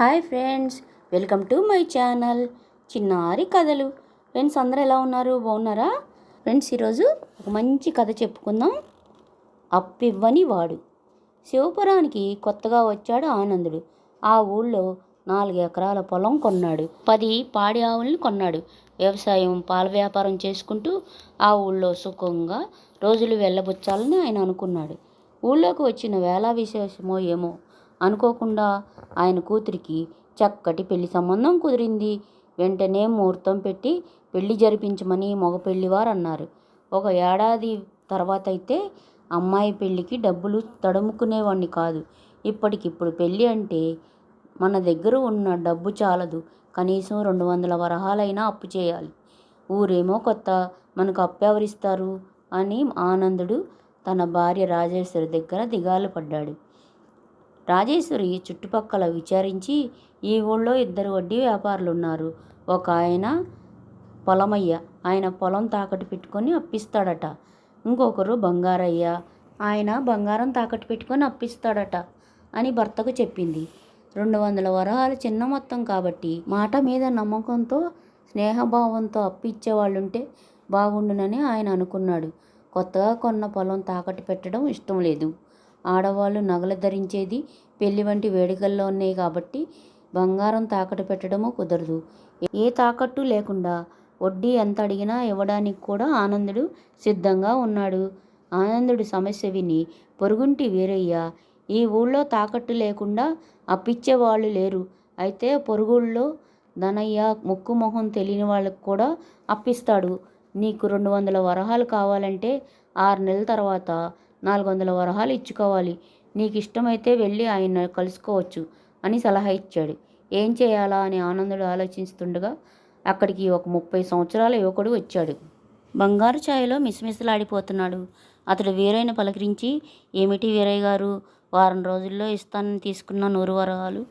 Hi friends welcome to my channel. చిన్నారి కథలు. Friends అందరూ ఎలా ఉన్నారు? బాగున్నారా? ఫ్రెండ్స్ ఈరోజు ఒక మంచి కథ చెప్పుకుందాం. అప్పివ్వని వాడు. శివపురానికి కొత్తగా వచ్చాడు ఆనందుడు. ఆ ఊళ్ళో నాలుగు ఎకరాల పొలం కొన్నాడు. పది పాడి ఆవుల్ని కొన్నాడు. వ్యవసాయం పాల వ్యాపారం చేసుకుంటూ ఆ ఊళ్ళో సుఖంగా రోజులు వెళ్ళబుచ్చాలని ఆయన అనుకున్నాడు. ఊళ్ళోకి వచ్చిన వేళ విశేషమో ఏమో అనుకోకుండా ఆయన కూతురికి చక్కటి పెళ్ళి సంబంధం కుదిరింది. వెంటనే ముహూర్తం పెట్టి పెళ్ళి జరిపించమని మగ పెళ్ళివారు అన్నారు ఒక ఏడాది తర్వాత అయితే అమ్మాయి పెళ్ళికి డబ్బులు తడుముకునేవాడిని కాదు. ఇప్పటికిప్పుడు పెళ్ళి అంటే మన దగ్గర ఉన్న డబ్బు చాలదు. కనీసం రెండు వందల వరహాలైనా అప్పు చేయాలి. ఊరేమో కొత్త మనకు అప్పెవరిస్తారు అని ఆనందుడు తన భార్య రాజేశ్వరి దగ్గర దిగాలు పడ్డాడు. రాజేశ్వరి చుట్టుపక్కల విచారించి ఈ ఊళ్ళో ఇద్దరు వడ్డీ వ్యాపారులు ఉన్నారు ఒక ఆయన పొలమయ్య ఆయన పొలం తాకట్టు పెట్టుకొని అప్పిస్తాడట. ఇంకొకరు బంగారయ్య ఆయన బంగారం తాకట్టు పెట్టుకొని అప్పిస్తాడట అని భర్తకు చెప్పింది. రెండు వందల వరహాలు చిన్న మొత్తం కాబట్టి మాట మీద నమ్మకంతో స్నేహభావంతో అప్పిచ్చేవాళ్ళుంటే బాగుండునని ఆయన అనుకున్నాడు. కొత్తగా కొన్న పొలం తాకట్టు పెట్టడం ఇష్టం లేదు. ఆడవాళ్ళు నగలు ధరించేది పెళ్ళి వంటి వేడుకల్లో ఉన్నాయి కాబట్టి బంగారం తాకట్టు పెట్టడము కుదరదు. ఏ తాకట్టు లేకుండా వడ్డీ ఎంత అడిగినా ఇవ్వడానికి కూడా ఆనందుడు సిద్ధంగా ఉన్నాడు. ఆనందుడి సమస్య విని పొరుగుంటి వీరయ్య ఈ ఊళ్ళో తాకట్టు లేకుండా అప్పిచ్చేవాళ్ళు లేరు. అయితే పొరుగుళ్ళో ధనయ్య ముక్కు మొహం తెలియని వాళ్ళకు కూడా అప్పిస్తాడు. నీకు రెండు వందల వరహాలు కావాలంటే ఆరు నెలల తర్వాత నాలుగు వందల వరహాలు ఇచ్చుకోవాలి. నీకు ఇష్టమైతే వెళ్ళి ఆయన కలుసుకోవచ్చు అని సలహా ఇచ్చాడు. ఏం చేయాలా అని ఆనందుడు ఆలోచిస్తుండగా అక్కడికి ఒక ముప్పై సంవత్సరాల యువకుడు వచ్చాడు. బంగారు ఛాయలో మిస్మిస్లాడిపోతున్నాడు. అతడు వీరయ్యను పలకరించి ఏమిటి వీరయ్య గారు వారం రోజుల్లో ఇస్తానని తీసుకున్న నూరు వరహాలు?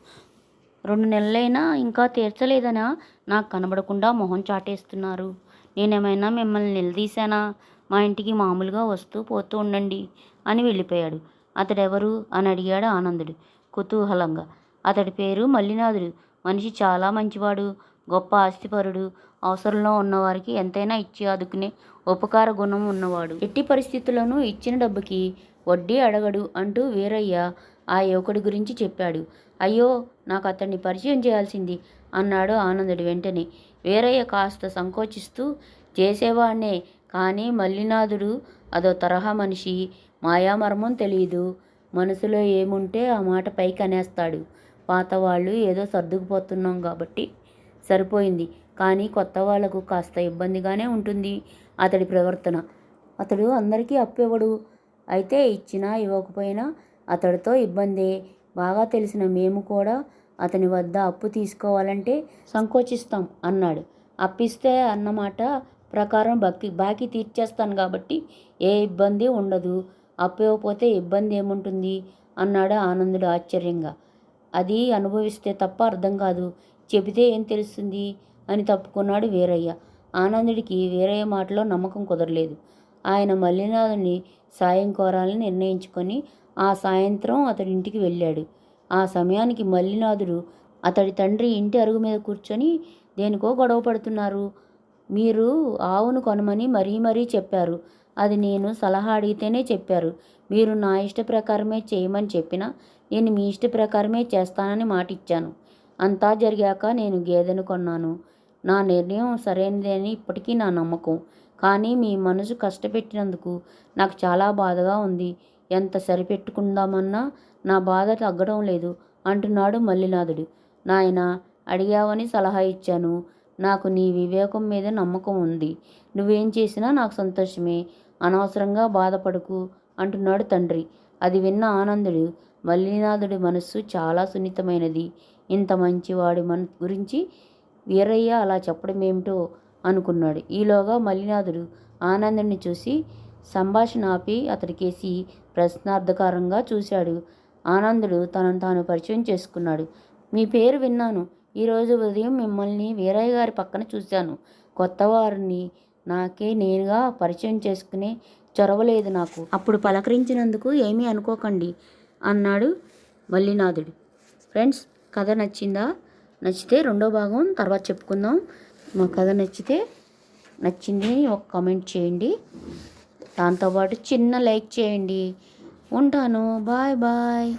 రెండు నెలలైనా ఇంకా తీర్చలేదనా? నాకు కనబడకుండా మొహం చాటేస్తున్నారు. నేనేమైనా మిమ్మల్ని నిలదీశానా? మా ఇంటికి మామూలుగా వస్తూ పోతూ ఉండండి అని వెళ్ళిపోయాడు. అతడెవరు? అని అడిగాడు ఆనందుడు కుతూహలంగా. అతడి పేరు మల్లినాథుడు. మనిషి చాలా మంచివాడు గొప్ప ఆస్తిపరుడు. అవసరంలో ఉన్నవారికి ఎంతైనా ఇచ్చి ఆదుకునే ఉపకార గుణం ఉన్నవాడు. ఎట్టి పరిస్థితుల్లోనూ ఇచ్చిన డబ్బుకి వడ్డీ అడగడు అంటూ వీరయ్య ఆ యువకుడి గురించి చెప్పాడు. అయ్యో నాకు అతన్ని పరిచయం చేయాల్సింది అన్నాడు ఆనందుడు వెంటనే. వీరయ్య కాస్త సంకోచిస్తూ చేసేవాణ్ణే. కానీ మల్లినాథుడు అదో తరహా మనిషి మాయామర్మం తెలియదు మనసులో ఏముంటే ఆ మాట పైకి అనేస్తాడు. పాత వాళ్ళు ఏదో సర్దుకుపోతున్నాం కాబట్టి సరిపోయింది. కానీ కొత్త వాళ్ళకు కాస్త ఇబ్బందిగానే ఉంటుంది అతడి ప్రవర్తన. అతడు అందరికీ అప్పివ్వడు. అయితే ఇచ్చినా ఇవ్వకపోయినా అతడితో ఇబ్బందే. బాగా తెలిసిన మేము కూడా అతని వద్ద అప్పు తీసుకోవాలంటే సంకోచిస్తాం అన్నాడు. అప్పిస్తే అన్నమాట ప్రకారం బాకీ బాకీ తీర్చేస్తాను కాబట్టి ఏ ఇబ్బంది ఉండదు. అప్పు ఇబ్బంది ఏముంటుంది? అన్నాడు ఆనందుడు ఆశ్చర్యంగా. అది అనుభవిస్తే తప్ప అర్థం కాదు. చెబితే ఏం తెలుస్తుంది? అని తప్పుకున్నాడు వీరయ్య. ఆనందుడికి వీరయ్య మాటలో నమ్మకం కుదరలేదు. ఆయన మల్లినాథుని సాయం కోరాలని నిర్ణయించుకొని ఆ సాయంత్రం అతడి ఇంటికి వెళ్ళాడు. ఆ సమయానికి మల్లినాథుడు అతడి తండ్రి ఇంటి అరుగు మీద కూర్చొని దేనికో గొడవ పడుతున్నారు. మీరు ఆవును కొనమని మరీ మరీ చెప్పారు. అది నేను సలహా అడిగితేనే చెప్పారు. మీరు నా ఇష్ట ప్రకారమే చేయమని చెప్పినా నేను మీ ఇష్ట ప్రకారమే చేస్తానని మాట ఇచ్చాను అంతా జరిగాక నేను గేదెను కొన్నాను. నా నిర్ణయం సరైనదని ఇప్పటికీ నా నమ్మకం. కానీ మీ మనసు కష్టపెట్టినందుకు నాకు చాలా బాధగా ఉంది. ఎంత సరిపెట్టుకుందామన్నా నా బాధ తగ్గడం లేదు. అంటున్నాడు మల్లినాథుడు. నాయన అడిగావని సలహా ఇచ్చాను. నాకు నీ వివేకం మీద నమ్మకం ఉంది. నువ్వేం చేసినా నాకు సంతోషమే. అనవసరంగా బాధపడకు అంటున్నాడు తండ్రి. అది విన్న ఆనందుడు మల్లినాథుడి మనస్సు చాలా సున్నితమైనది. ఇంత మంచివాడి మన గురించి వీరయ్య అలా చెప్పడం ఏమిటో అనుకున్నాడు. ఈలోగా మల్లినాథుడు ఆనందుడిని చూసి సంభాషణ ఆపి అతడికేసి ప్రశ్నార్థకారంగా చూశాడు. ఆనందుడు తనను తాను పరిచయం చేసుకున్నాడు. మీ పేరు విన్నాను. ఈరోజు ఉదయం మిమ్మల్ని వీరయ్య గారి పక్కన చూశాను. కొత్త వారిని నాకే నేనుగా పరిచయం చేసుకునే చొరవలేదు నాకు. అప్పుడు పలకరించినందుకు ఏమీ అనుకోకండి అన్నాడు మల్లినాథుడు. ఫ్రెండ్స్ కథ నచ్చిందా? నచ్చితే రెండో భాగం తర్వాత చెప్పుకుందాం. మా కథ నచ్చితే నచ్చింది ఒక కామెంట్ చేయండి. దాంతోపాటు చిన్న లైక్ చేయండి. ఉంటాను. Bye bye.